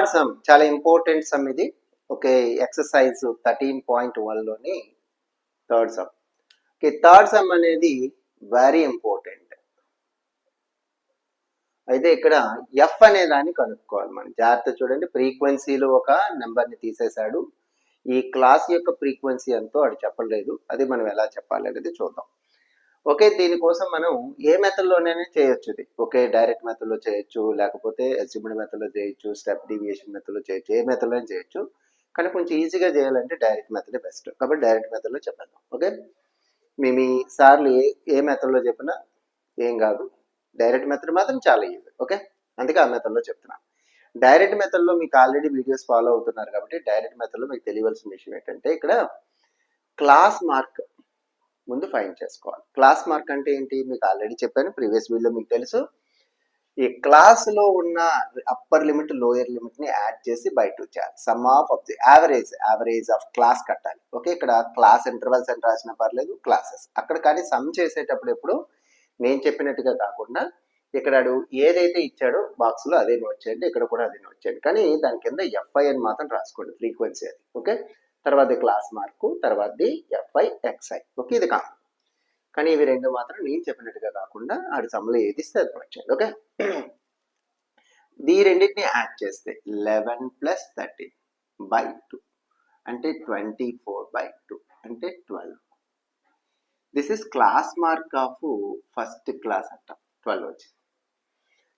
Third sum చాలా important sum ఇది. Okay exercise thirteen point వన్లోని third sum. Okay third sum అనేది very important. అయితే ఇక్కడ ఎఫ్ అనే దాన్ని కనుక్కోవాలి. మనం జాగ్రత్త చూడండి ఫ్రీక్వెన్సీలో ఒక నెంబర్ని తీసేశాడు. ఈ క్లాస్ యొక్క ఫ్రీక్వెన్సీ ఎంతో అది చెప్పలేదు. అది మనం ఎలా చెప్పాలి అనేది చూద్దాం. ఓకే దీనికోసం మనం ఏ మెథడ్లోనైనా చేయొచ్చు ఇది. ఓకే డైరెక్ట్ మెథడ్లో చేయొచ్చు లేకపోతే అసిమ్డ్ మెథడ్లో చేయొచ్చు స్టెప్ డివియేషన్ మెథడ్లో చేయొచ్చు ఏ మెథడ్లో చేయొచ్చు. కానీ కొంచెం ఈజీగా చేయాలంటే డైరెక్ట్ మెథడే బెస్ట్ కాబట్టి డైరెక్ట్ మెథడ్లో చెప్పాను ఓకే? మీ మీ సార్లు ఏ ఏ మెథడ్లో చెప్పినా ఏం కాదు. డైరెక్ట్ మెథడ్ మాత్రం చాలా ఈజీ ఓకే? అందుకే ఆ మెథడ్లో చెప్తున్నాను డైరెక్ట్ మెథడ్లో మీకు ఆల్రెడీ వీడియోస్ ఫాలో అవుతున్నారు కాబట్టి డైరెక్ట్ మెథడ్లో మీకు తెలియవలసిన విషయం ఏంటంటే ఇక్కడ క్లాస్ మార్క్ ముందు ఫైన్ చేసుకోవాలి. క్లాస్ మార్క్ అంటే ఏంటి? మీకు ఆల్రెడీ చెప్పాను ప్రీవియస్ వీడియోలో మీకు తెలుసు. ఈ క్లాస్లో ఉన్న అప్పర్ లిమిట్ లోయర్ లిమిట్ని యాడ్ చేసి బై టూ చేయాలి. Sum of of the average average of class కట్టాలి. ఓకే ఇక్కడ క్లాస్ ఇంటర్వల్స్ అని రాసిన పర్లేదు క్లాసెస్ అక్కడ కానీ సమ్ చేసేటప్పుడు ఎప్పుడు? నేను చెప్పినట్టుగా కాకుండా ఇక్కడ ఆడు ఏదైతే ఇచ్చాడో బాక్స్లో అదే నోట్ చేయండి ఇక్కడ కూడా అదే నోట్ చేయండి. కానీ దాని కింద ఎఫ్ఐ అని మాత్రం రాసుకోండి ఫ్రీక్వెన్సీ అది. ఓకే తర్వాత క్లాస్ మార్కు తర్వాతది F I X I okay ఇది కాదు కానీ ఇవి రెండు మాత్రం నేను చెప్పినట్టుగా కాకుండా ఆడి సమ్లో ఏది ఇస్తే అది నోట్ ఓకే ఈ రెండింటిని యాడ్ చేస్తే eleven plus thirteen by two అంటే ట్వంటీ ఫోర్ బై టూ అంటే twelve this is class mark of first class అంట ట్వెల్వ్ వచ్చింది.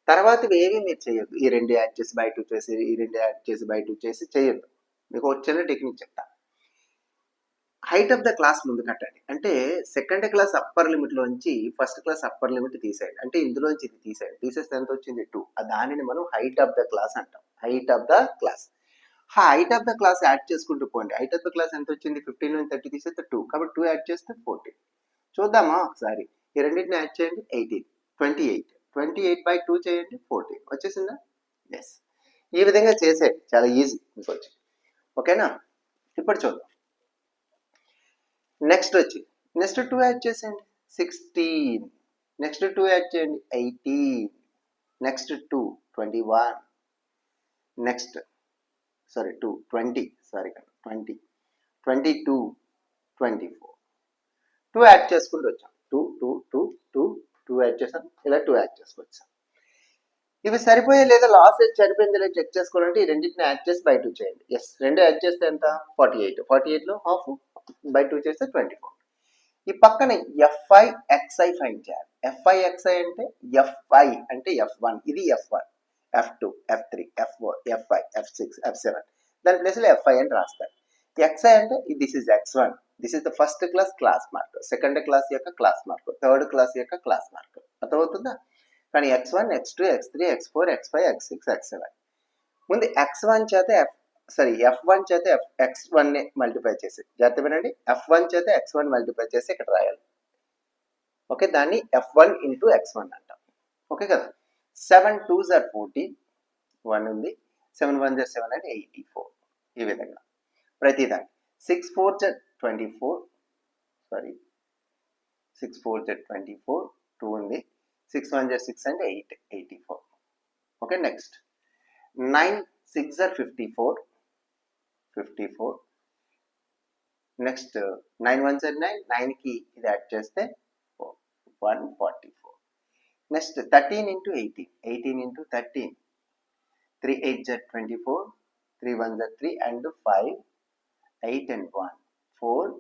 తర్వాత ఏవి మీరు చేయొద్దు. ఈ రెండు యాడ్ చేసి బై టూ చేసి ఈ రెండు యాడ్ చేసి బై టూ చేసి చేయొద్దు. మీకు వచ్చిన టెక్నిక్ చెప్తా. హైట్ ఆఫ్ ద క్లాస్ ముందు కట్టండి. అంటే సెకండ్ క్లాస్ అప్పర్ లిమిట్ లోంచి ఫస్ట్ క్లాస్ అప్పర్ లిమిట్ తీసేయండి. అంటే ఇందులోంచి ఇది తీసేయండి. తీసేస్తే ఎంత వచ్చింది టూ దానిని మనం హైట్ ఆఫ్ ద క్లాస్ అంటాం. Height of the class height of the class add చేసుకుంటూ పోండి. హైట్ ఆఫ్ ద క్లాస్ ఎంత వచ్చింది ఫిఫ్టీన్ నుంచి థర్టీ తీసేస్తే టూ కాబట్టి టూ యాడ్ చేస్తే ఫోర్టీన్ చూద్దామా ఒకసారి? ఈ రెండింటిని యాడ్ చేయండి. Eighteen twenty eight twenty eight by two చేయండి. ఫోర్టీన్ వచ్చేసిందా? ఎస్ ఈ విధంగా చేసేయండి. చాలా ఈజీ మీకు వచ్చి ఓకేనా? ఇప్పుడు చూద్దాం. నెక్స్ట్ వచ్చి నెక్స్ట్ టూ యాడ్ చేసేయండి. సిక్స్టీన్. నెక్స్ట్ టూ యాడ్ చేయండి. Eighteen. Next two twenty one. Next sorry two twenty. Sorry twenty. Twenty two twenty four. Two add చేసుకుంటూ వచ్చాం. Two two two two two add చేసాం. ఇలా two add చేసుకొచ్చాం ఇవి సరిపోయే లేదా? Loss సరిపోయింది లేదా చెక్ చేసుకోవాలంటే ఈ రెండింటిని యాడ్ చేసి బయట చేయండి ఎస్ రెండు యాడ్ చేస్తే ఎంత? Forty eight. ఫార్టీ ఎయిట్లో హాఫ్. బై టూ చేస్తే ట్వంటీ ఫోర్. ఈ పక్కన f i x i find చేయాలి. ఎఫ్ఐ ఎక్స్ఐ అంటే ఎఫ్ఐ అంటే ఎఫ్ వన్ ఇది f one f two f three f four f f six f seven దాని ప్లేస్లో ఎఫ్ఐ అని రాస్తారు. ఎక్స్ఐ అంటే this is x one this is the first class class mark second class యొక్క class mark third class యొక్క class mark అర్థమవుతుందా? కానీ x one x two x three x four x five x six x seven ముందు X one చేత F sorry F one చేత F x వన్ని multiply చేసి. జాగ్రత్త వినండి. ఎఫ్ వన్ చేత ఎక్స్ వన్ మల్టిప్లై చేసి ఇక్కడ రాయాలి. ఓకే దాన్ని f one into x one అంటాం. ఓకే కదా? Seven two are forty one ఉంది. సెవెన్ వన్ జర్ సెవెన్ అంటే ఎయిటీ ఫోర్ ఈ విధంగా. ప్రతిదాన్ని six four are twenty four sorry six four are twenty four two ఉంది. సిక్స్ వన్ జర్ సిక్స్ అంటే eight eighty four okay next nine six are fifty four 54 next uh, 9 1 are 9 9 key is adjust then 144 next 13 into 18 18 into 13 3 8 are 24 3 ones are 3 and 5 8 and 1 4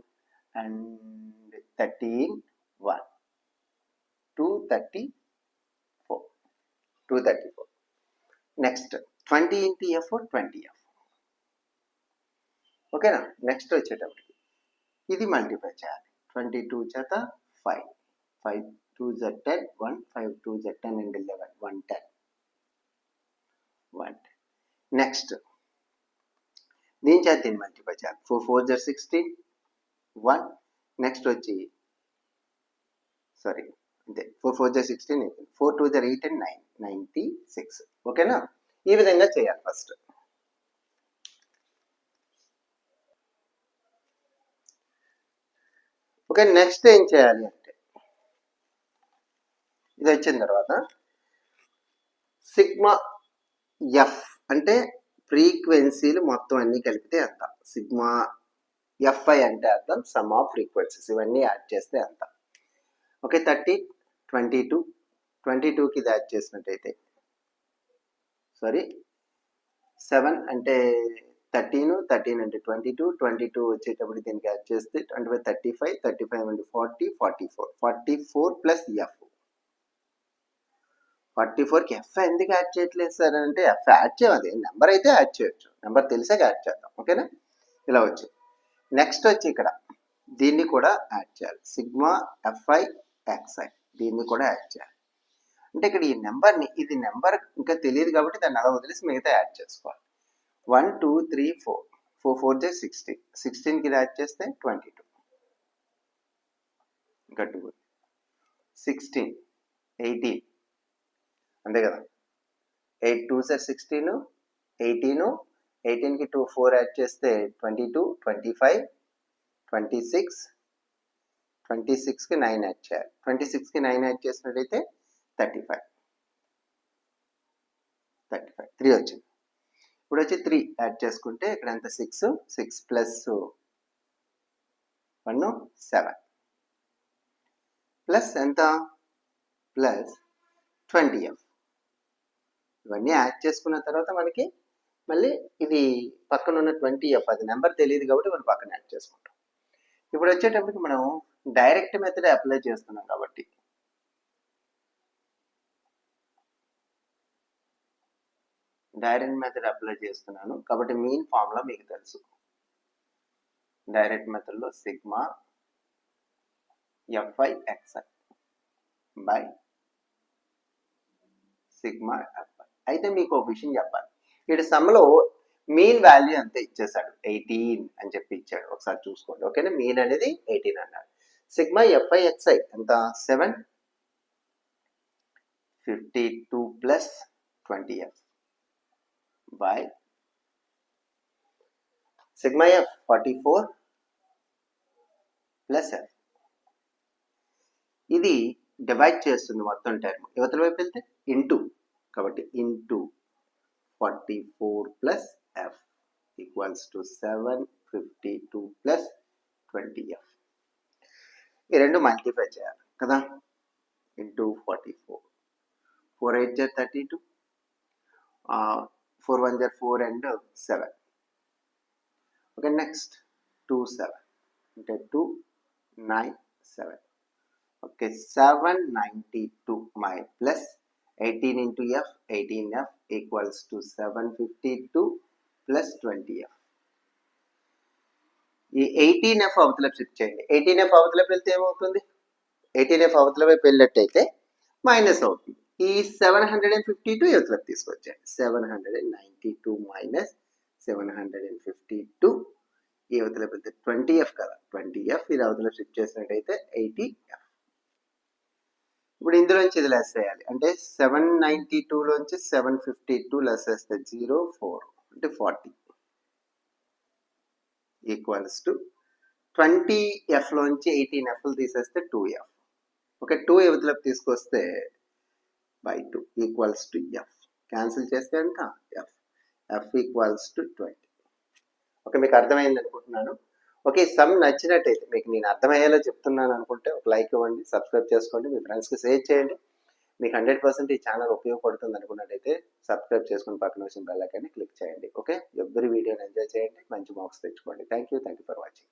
and 13 1 234 234 next 20 into f4 20 f ఓకేనా? Next వచ్చేటప్పటికి. ఇది multiply చేయాలి. Twenty two చేత five five two Z ten one five two Z ten and eleven one ten one ten next దీని చేత దీన్ని multiply చేయాలి. Four four జర్ సిక్స్టీన్ వన్ నెక్స్ట్ వచ్చి సారీ అంతే. ఫోర్ ఫోర్ జర్ sixteen four two జర్ eight and nine ninety six ఓకేనా? ఈ విధంగా చేయాలి ఫస్ట్ ఓకే నెక్స్ట్ ఏం చేయాలి అంటే? ఇది వచ్చిన తర్వాత సిగ్మా ఎఫ్ అంటే ఫ్రీక్వెన్సీలు మొత్తం అన్ని కలిపితే ఎంత? సిగ్మా ఎఫ్ఐ అంటే అర్థం సమ్ ఆఫ్ ఫ్రీక్వెన్సీస్ ఇవన్నీ యాడ్ చేస్తే ఎంత? Okay thirty twenty two twenty టూకి ఇది యాడ్ చేసినట్టయితే సారీ సెవెన్ అంటే థర్టీన్ థర్టీన్ అంటే ట్వంటీ టూ ట్వంటీ టూ వచ్చేటప్పుడు దీనికి యాడ్ చేస్తే twenty five thirty five thirty five అంటే forty forty four forty four plus f. Forty ఫోర్కి ఎఫ్ ఎందుకు యాడ్ చేయట్లేదు సార్ అంటే ఎఫ్ యాడ్ చేయదు నెంబర్ అయితే యాడ్ చేయొచ్చు. నెంబర్ తెలిసాక యాడ్ చేద్దాం. ఓకేనా ఇలా వచ్చి నెక్స్ట్ వచ్చి ఇక్కడ. దీన్ని కూడా యాడ్ చేయాలి. సిగ్మా ఎఫ్ఐ ఎక్స్ఐ దీన్ని కూడా యాడ్ చేయాలి. అంటే ఇక్కడ ఈ నెంబర్ని ఇది నెంబర్ ఇంకా తెలియదు కాబట్టి దాన్ని అలా వదిలేసి మిగతా యాడ్ చేసుకోవాలి. One two three four. Four four are sixteen సిక్స్టీన్కి add చేస్తే ట్వంటీ టూ ఇంకా టూ సిక్స్టీన్ ఎయిటీన్. అంతే కదా? Eight two sir sixteen eighteen. ఎయిటీన్కి two four add చేస్తే twenty two twenty five twenty six twenty సిక్స్కి నైన్ యాడ్ చేయాలి. Twenty సిక్స్కి nine add చేసినట్టయితే thirty five thirty five three వచ్చింది. ఇప్పుడు వచ్చి త్రీ యాడ్ చేసుకుంటే ఇక్కడ ఎంత? Six. Six plus one seven. Plus ఎంత? ప్లస్ ట్వంటీ ఎఫ్ ఇవన్నీ యాడ్ చేసుకున్న తర్వాత మనకి మళ్ళీ ఇది పక్కన ఉన్న ట్వంటీ ఎఫ్ అది నెంబర్ తెలియదు కాబట్టి మనం పక్కన యాడ్ చేసుకుంటాం. ఇప్పుడు వచ్చేటప్పటికి మనం డైరెక్ట్ మెథడ్ అప్లై చేస్తున్నాం కాబట్టి డైరెక్ట్ మెథడ్ అప్లై చేస్తున్నాను. కాబట్టి మీన్ ఫార్ములా మీకు తెలుసు. డైరెక్ట్ మెథడ్లో sigma f i x i by sigma f i అయితే మీకు ఒక విషయం చెప్పాలి. ఇటు సమ్లో మీన్ వాల్యూ అంతా ఇచ్చేసాడు ఎయిటీన్ అని చెప్పి ఇచ్చాడు. ఒకసారి చూసుకోండి. ఓకేనా? మీన్ అనేది ఎయిటీన్ అన్నాడు. Sigma f i x i ఎంత? Seven fifty two plus twenty f by sigma f forty four plus f ఇది డివైడ్ చేస్తుంది మొత్తం టర్మ్ యువతల వైపు వెళ్తే ఇంటూ కాబట్టి into forty four plus f equals to seven fifty two plus twenty f ఈ రెండు మల్టిఫై చేయాలి కదా? Into forty four four eight are thirty two four one are four and seven. Okay next two seven. అంటే two nine seven. Okay seven ninety two. My plus eighteen into f eighteen f equals to seven fifty two plus twenty f. ఈ eighteen f అవతలపు shift చేయండి. Eighteen f అవతలపు వెళ్తే ఏమవుతుంది? Eighteen F అవతల వైపు వెళ్ళినట్టయితే మైనస్ అవుతుంది. ఈ seven hundred and fifty two యువతలకు తీసుకొచ్చాయి seven hundred and ninety two minus seven hundred and fifty two ఈ అవతల వెళ్తే ట్వంటీ ఎఫ్ కదా. ట్వంటీ ఎఫ్ ఇది అవతల షిఫ్ట్ చేసినట్టయితే ఎయిటీ ఎఫ్ ఇప్పుడు ఇందులోంచి ఇది లెస్ చేయాలి. అంటే సెవెన్ నైంటీ టూలోంచి సెవెన్ ఫిఫ్టీ టూ లెస్ చేస్తే జీరో ఫోర్ అంటే ఫార్టీ ఈక్వల్స్ టు ట్వంటీ ఎఫ్లోంచి ఎయిటీన్ ఎఫ్లు తీసేస్తే టూ ఎఫ్ ఓకే టూ యువతలకు తీసుకొస్తే by two equals to f cancel చేస్తే ఎంత? F f equals to twenty okay మీకు అర్థమైంది అనుకుంటున్నాను. ఓకే సమ్ నచ్చినట్టయితే మీకు నేను అర్థమయ్యేలా చెప్తున్నాను అనుకుంటే ఒక లైక్ ఇవ్వండి సబ్స్క్రైబ్ చేసుకోండి మీ ఫ్రెండ్స్కి షేర్ చేయండి. మీకు హండ్రెడ్ పర్సెంట్ ఈ ఛానల్ ఉపయోగపడుతుంది అనుకున్నట్టయితే సబ్స్క్రైబ్ చేసుకుని పక్కన వచ్చిన బెల్ క్లిక్ చేయండి. ఓకే ఎవ్రీ వీడియోని ఎంజాయ్ చేయండి మంచి మార్క్స్ తెచ్చుకోండి. Thank you thank you for watching